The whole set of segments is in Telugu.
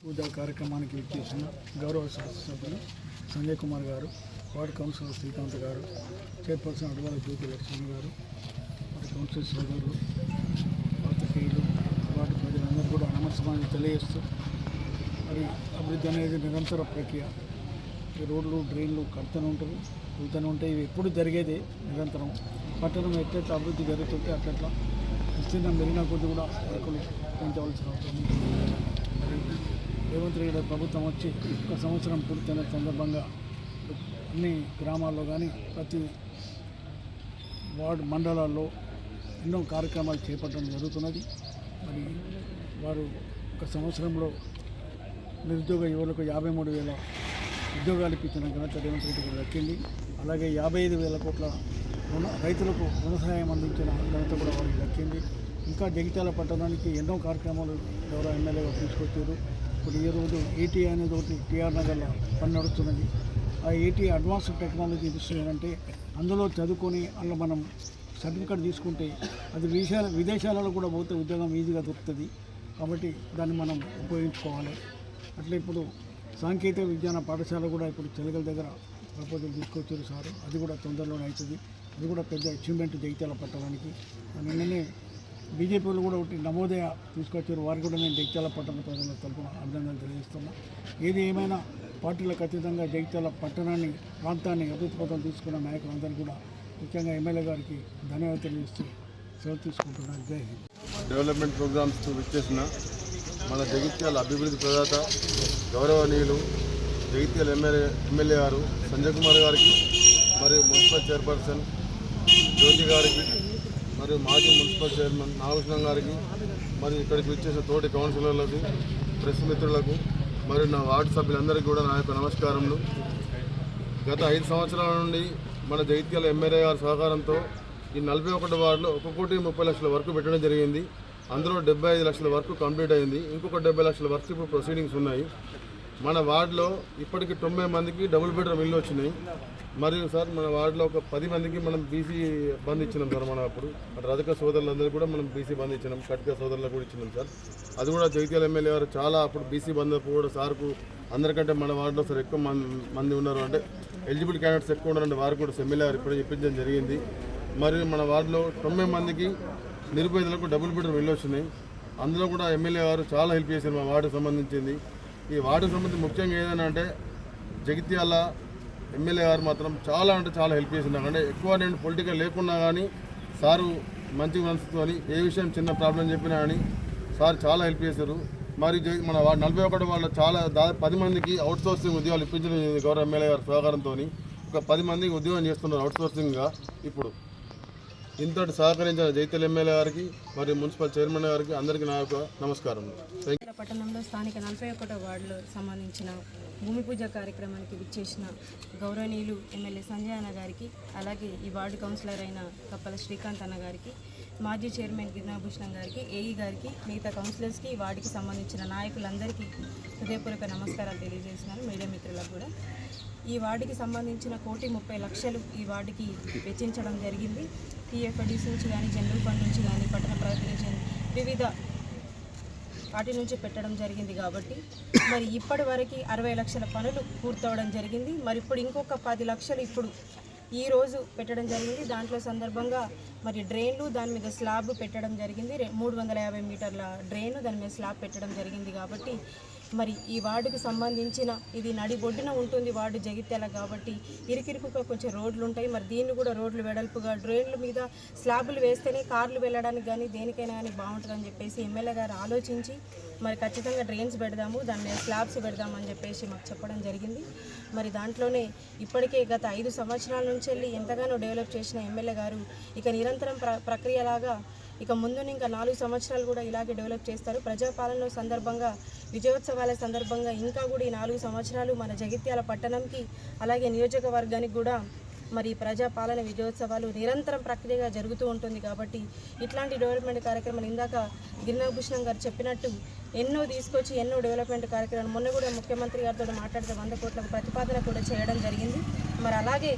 పూజా కార్యక్రమానికి ఇచ్చేసిన గౌరవ శాసనసభ్యులు సంజయ్ కుమార్ గారు వార్డ్ కౌన్సిలర్ శ్రీకాంత్ గారు చైర్పర్సన్ అడవాల జ్యోతి లక్ష్మణ్ గారు వార్డ్ కౌన్సిలర్ సోదరులు పాత్రికేయులు వార్డు ప్రజలందరూ కూడా నమస్కారం తెలియజేస్తూ మరి అభివృద్ధి అనేది నిరంతర ప్రక్రియ. ఈ రోడ్లు డ్రైన్లు కడుతూనే ఉంటారు వెళ్తూనే ఉంటాయి. ఇవి ఎప్పుడు జరిగేది నిరంతరం. పట్టణం ఎట్లయితే అభివృద్ధి జరుగుతుంటే అట్లట్లా విస్తీర్ణం పెరిగిన కొద్ది కూడా వర్కులు పెంచవలసిన అవసరం రేవంత్ రెడ్డి ప్రభుత్వం వచ్చి ఒక సంవత్సరం పూర్తయిన సందర్భంగా అన్ని గ్రామాల్లో కానీ ప్రతి వార్డు మండలాల్లో ఎన్నో కార్యక్రమాలు చేపట్టడం జరుగుతున్నది. మరి వారు ఒక సంవత్సరంలో నిరుద్యోగ యువలకు యాభై మూడు వేల ఉద్యోగాలు ఇప్పించిన ఘనత రేవంత్ రెడ్డి గారు దక్కింది. అలాగే యాభై ఐదు వేల కోట్ల రుణ రైతులకు రుణ సహాయం అందించిన ఘనత కూడా వారికి దక్కింది. ఇంకా జగిత్యాల పట్టణానికి ఎన్నో కార్యక్రమాలు ఎవరో ఎమ్మెల్యేగా తీసుకొచ్చారు. ఇప్పుడు ఈ రోజు ఏటీ అనేది ఒకటి టీఆర్ నగర్లో పని నడుస్తున్నది ఆ ఏటీ అడ్వాన్స్ టెక్నాలజీ ఇన్స్టిట్యూట్ ఏంటంటే అందులో చదువుకొని అందులో మనం సర్టిఫికేట్ తీసుకుంటే అది విదేశాల విదేశాలలో కూడా పోతే ఉద్యోగం ఈజీగా దొరుకుతుంది. కాబట్టి దాన్ని మనం ఉపయోగించుకోవాలి. అట్లా ఇప్పుడు సాంకేతిక విజ్ఞాన పాఠశాల కూడా ఇప్పుడు చెలగల దగ్గర ప్రపోజల్ తీసుకొచ్చారు సార్. అది కూడా తొందరలోనే అవుతుంది అది కూడా పెద్ద అచీవ్మెంట్ జగిత్యాల పట్టడానికి నిన్ననే బీజేపీలో కూడా ఒకటి నమోదయ తీసుకొచ్చారు. వారు కూడా నేను జగిత్యాల పట్టణ ప్రజల తరఫున అభినందనలు తెలియజేస్తున్నా. ఏది ఏమైనా పార్టీలకు అతీతంగా జగిత్యాల పట్టణాన్ని ప్రాంతాన్ని అభివృద్ధి పథం తీసుకున్న నాయకులందరూ కూడా ముఖ్యంగా ఎమ్మెల్యే గారికి ధన్యవాదాలు తెలియజేస్తూ సెలవు తీసుకుంటున్నాను. జై హింద్. డెవలప్మెంట్ ప్రోగ్రామ్స్ వచ్చేసిన మన జగిత్యాల అభివృద్ధి ప్రదాత గౌరవనీయులు జగిత్యాల ఎమ్మెల్యే ఎమ్మెల్యే గారు సంజయ్ కుమార్ గారికి మరియు మున్సిపల్ చైర్పర్సన్ జ్యోతి గారికి మరియు మాజీ మున్సిపల్ చైర్మన్ నాగకృష్ణం గారికి మరియు ఇక్కడికి వచ్చేసిన తోటి కౌన్సిలర్లకు ప్రెస్ మిత్రులకు మరియు నా వార్డు సభ్యులందరికీ కూడా నా యొక్క నమస్కారములు. గత ఐదు సంవత్సరాల నుండి మన జగిత్యాల ఎమ్మెల్యే గారి సహకారంతో ఈ నలభై ఒకటి వార్డులో ఒక కోటి ముప్పై లక్షల వరకు పెట్టడం జరిగింది. అందులో డెబ్బై ఐదు లక్షల వర్క్ కంప్లీట్ అయింది. ఇంకొక డెబ్బై లక్షల వర్క్ ఇప్పుడు ప్రొసీడింగ్స్ ఉన్నాయి. మన వార్డులో ఇప్పటికి తొంభై మందికి డబుల్ బెడ్రూమ్ ఇల్లు వచ్చినాయి. మరియు సార్ మన వార్డులో ఒక పది మందికి మనం బీసీ బంద్ ఇచ్చినాం సార్ మనం అప్పుడు. అటు రజక సోదరులందరూ కూడా మనం బీసీ బంద్ ఇచ్చినాం. కట్క సోదరులకు కూడా ఇచ్చినాం సార్. అది కూడా జగిత్యాల ఎమ్మెల్యే గారు చాలా అప్పుడు బీసీ బంద్ కూడా సార్కు అందరికంటే మన వార్డులో సార్ ఎక్కువ మంది మంది ఉన్నారు. అంటే ఎలిజిబుల్ క్యాండిడేట్స్ ఎక్కువ ఉన్నారంటే వారు కూడా ఎమ్మెల్యే గారు ఇప్పుడే చెప్పించడం జరిగింది. మరియు మన వార్డులో తొంభై మందికి నిరుపేదలకు డబుల్ బెడ్రూమ్ ఇల్లు వచ్చినాయి అందులో కూడా ఎమ్మెల్యే గారు చాలా హెల్ప్ చేశారు మా వార్డుకు సంబంధించింది. ఈ వార్డుకు సంబంధించి ముఖ్యంగా ఏదైనా అంటే జగిత్యాల ఎమ్మెల్యే గారు మాత్రం చాలా అంటే చాలా హెల్ప్ చేసినారు అంటే ఎక్కువ నేను పొలిటికల్ లేకున్నా కానీ సారు మంచి మనసుతో ఏ విషయం చిన్న ప్రాబ్లం చెప్పినా కానీ సార్ చాలా హెల్ప్ చేశారు. మరి జగి- మన వా- నలభై ఒకటి వాళ్ళ చాలా దాదాపు పది మందికి అవుట్ సోర్సింగ్ ఉద్యోగాలు ఇప్పించడం గౌరవ ఎమ్మెల్యే గారి సహకారంతో ఒక పది మందికి ఉద్యోగం చేస్తున్నారు అవుట్ సోర్సింగ్గా ఇప్పుడు. ఇంతటి సహకరించిన జైతల్ ఎమ్మెల్యే గారికి మరియు మున్సిపల్ చైర్మన్ గారికి అందరికీ నా యొక్క నమస్కారం. పట్టణంలో స్థానిక నలభై ఒకటో వార్డులో సంబంధించిన భూమి పూజ కార్యక్రమానికి విచ్చేసిన గౌరవనీయులు ఎమ్మెల్యే సంజయ్ అన్న గారికి అలాగే ఈ వార్డు కౌన్సిలర్ అయిన కప్పల శ్రీకాంత్ అన్న గారికి మాజీ చైర్మన్ గిరినాభూషణం గారికి ఏఈ గారికి మిగతా కౌన్సిలర్స్కి ఈ వార్డుకి సంబంధించిన నాయకులందరికీ హృదయపూర్వక నమస్కారాలు తెలియజేస్తున్నాను. మీడియా మిత్రులకు కూడా ఈ వార్డుకి సంబంధించిన కోటి ముప్పై లక్షలు ఈ వార్డుకి వెచ్చించడం జరిగింది. టీఎఫ్ఐడిసి నుంచి కానీ జనరల్ ఫండ్ నుంచి కానీ పట్టణ ప్రగతి వివిధ వాటి నుంచి పెట్టడం జరిగింది కాబట్టి మరి ఇప్పటి వరకు అరవై లక్షల పనులు పూర్తవడం జరిగింది. మరి ఇప్పుడు ఇంకొక పది లక్షలు ఇప్పుడు ఈ రోజు పెట్టడం జరిగింది. దాంట్లో సందర్భంగా మరి డ్రైన్లు దాని మీద స్లాబ్ పెట్టడం జరిగింది. మూడు వందల యాభై మీటర్ల డ్రైన్ దాని మీద స్లాబ్ పెట్టడం జరిగింది కాబట్టి మరి ఈ వార్డుకు సంబంధించిన ఇది నడిబొడ్డున ఉంటుంది వార్డు జగిత్యాల కాబట్టి ఇరుకిరుకుగా కొంచెం రోడ్లు ఉంటాయి. మరి దీన్ని కూడా రోడ్లు వెడల్పుగా డ్రైన్ల మీద స్లాబులు వేస్తేనే కార్లు వెళ్ళడానికి కానీ దేనికైనా కానీ బాగుంటుందని చెప్పేసి ఎమ్మెల్యే గారు ఆలోచించి మరి ఖచ్చితంగా డ్రైన్స్ పెడదాము దాని మీద స్లాబ్స్ పెడదామని అని చెప్పేసి మాకు చెప్పడం జరిగింది. మరి దాంట్లోనే ఇప్పటికే గత ఐదు సంవత్సరాల నుంచి వెళ్ళి ఎంతగానో డెవలప్ చేసిన ఎమ్మెల్యే గారు ఇక నిరంతరం ప్ర ప్రక్రియలాగా ఇక ముందు ఇంకా నాలుగు సంవత్సరాలు కూడా ఇలాగే డెవలప్ చేస్తారు. ప్రజాపాలన సందర్భంగా విజయోత్సవాల సందర్భంగా ఇంకా కూడా ఈ నాలుగు సంవత్సరాలు మన జగిత్యాల పట్టణంకి అలాగే నియోజకవర్గానికి కూడా మరి ప్రజాపాలన విజయోత్సవాలు నిరంతరం ప్రక్రియగా జరుగుతూ ఉంటుంది కాబట్టి ఇట్లాంటి డెవలప్మెంట్ కార్యక్రమాలు ఇందాక గిరినాభూషణం గారు చెప్పినట్టు ఎన్నో తీసుకొచ్చి ఎన్నో డెవలప్మెంట్ కార్యక్రమాలు. మొన్న కూడా ముఖ్యమంత్రి గారితో మాట్లాడితే వంద కోట్లకు ప్రతిపాదన కూడా చేయడం జరిగింది. మరి అలాగే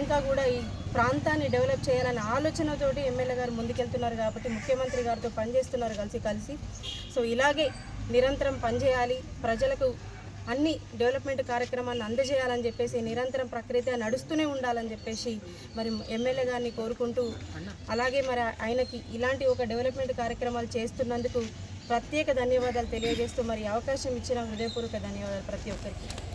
ఇంకా కూడా ఈ ప్రాంతాన్ని డెవలప్ చేయాలనే ఆలోచనతోటి ఎమ్మెల్యే గారు ముందుకెళ్తున్నారు కాబట్టి ముఖ్యమంత్రి గారితో పనిచేస్తున్నారు కలిసి కలిసి. సో ఇలాగే నిరంతరం పనిచేయాలి. ప్రజలకు అన్ని డెవలప్మెంట్ కార్యక్రమాలను అందజేయాలని చెప్పేసి నిరంతరం ప్రక్రియ నడుస్తూనే ఉండాలని చెప్పేసి మరి ఎమ్మెల్యే గారిని కోరుకుంటూ అలాగే మరి ఆయనకి ఇలాంటి ఒక డెవలప్మెంట్ కార్యక్రమాలు చేస్తున్నందుకు ప్రత్యేక ధన్యవాదాలు తెలియజేస్తూ మరి అవకాశం ఇచ్చిన హృదయపూర్వక ధన్యవాదాలు ప్రతి ఒక్కరికి.